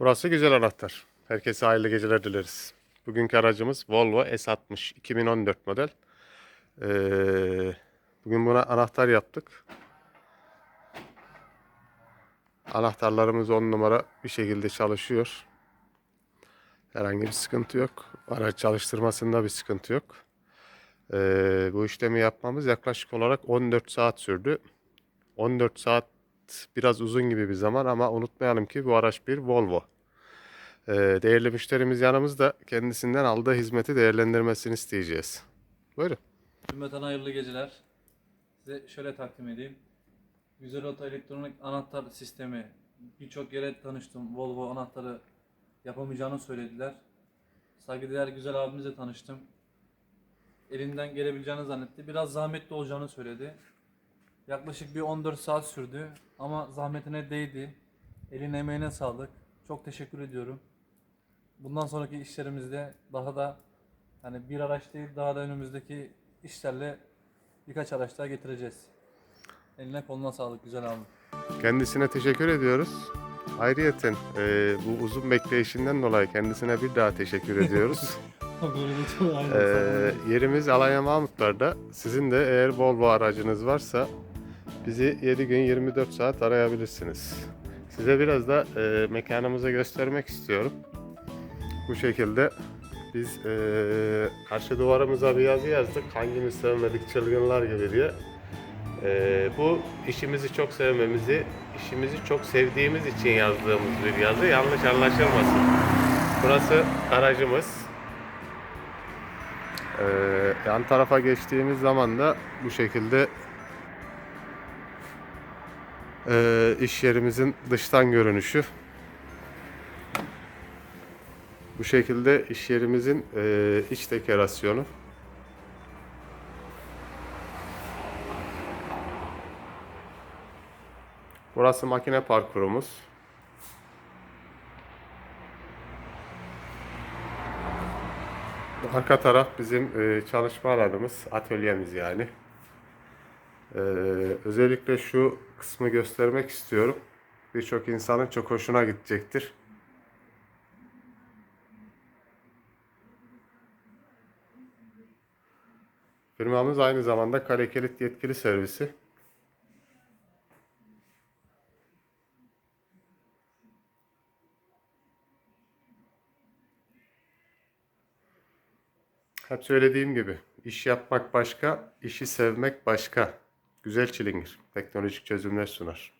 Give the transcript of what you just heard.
Burası güzel anahtar. Herkese hayırlı geceler dileriz. Bugünkü aracımız Volvo S60 2014 model. Ee, bugün buna anahtar yaptık. Anahtarlarımız 10 numara bir şekilde çalışıyor. Herhangi bir sıkıntı yok. Araç çalıştırmasında bir sıkıntı yok. Ee, bu işlemi yapmamız yaklaşık olarak 14 saat sürdü. 14 saat biraz uzun gibi bir zaman ama unutmayalım ki bu araç bir Volvo. Ee, değerli müşterimiz yanımızda kendisinden aldığı hizmeti değerlendirmesini isteyeceğiz. Buyurun. Cümleten hayırlı geceler. Size şöyle takdim edeyim. Güzel Oto elektronik anahtar sistemi. Birçok yere tanıştım. Volvo anahtarı yapamayacağını söylediler. Saygıdeğer güzel abimizle tanıştım. Elinden gelebileceğini zannetti. Biraz zahmetli olacağını söyledi. Yaklaşık bir 14 saat sürdü ama zahmetine değdi. Eline emeğine sağlık. Çok teşekkür ediyorum. Bundan sonraki işlerimizde daha da hani bir araç değil daha da önümüzdeki işlerle birkaç araç daha getireceğiz. Eline koluna sağlık güzel abi. Kendisine teşekkür ediyoruz. Ayrıyeten e, bu uzun bekleyişinden dolayı kendisine bir daha teşekkür ediyoruz. E, yerimiz Alanya Mahmutlar'da. Sizin de eğer Volvo aracınız varsa bizi 7 gün 24 saat arayabilirsiniz. Size biraz da e, mekanımızı göstermek istiyorum. Bu şekilde biz e, karşı duvarımıza bir yazı yazdık. Hangimiz sevmedik çılgınlar gibi diye. E, bu işimizi çok sevmemizi, işimizi çok sevdiğimiz için yazdığımız bir yazı. Yanlış anlaşılmasın. Burası garajımız. Ee, yan tarafa geçtiğimiz zaman da bu şekilde e, iş yerimizin dıştan görünüşü. Bu şekilde iş yerimizin e, iç dekorasyonu. Burası makine parkurumuz. Arka taraf bizim e, çalışma alanımız, atölyemiz yani. Ee, özellikle şu kısmı göstermek istiyorum. Birçok insanın çok hoşuna gidecektir. Firmamız aynı zamanda kare yetkili servisi. Hep söylediğim gibi iş yapmak başka, işi sevmek başka. Güzel çilingir. Teknolojik çözümler sunar.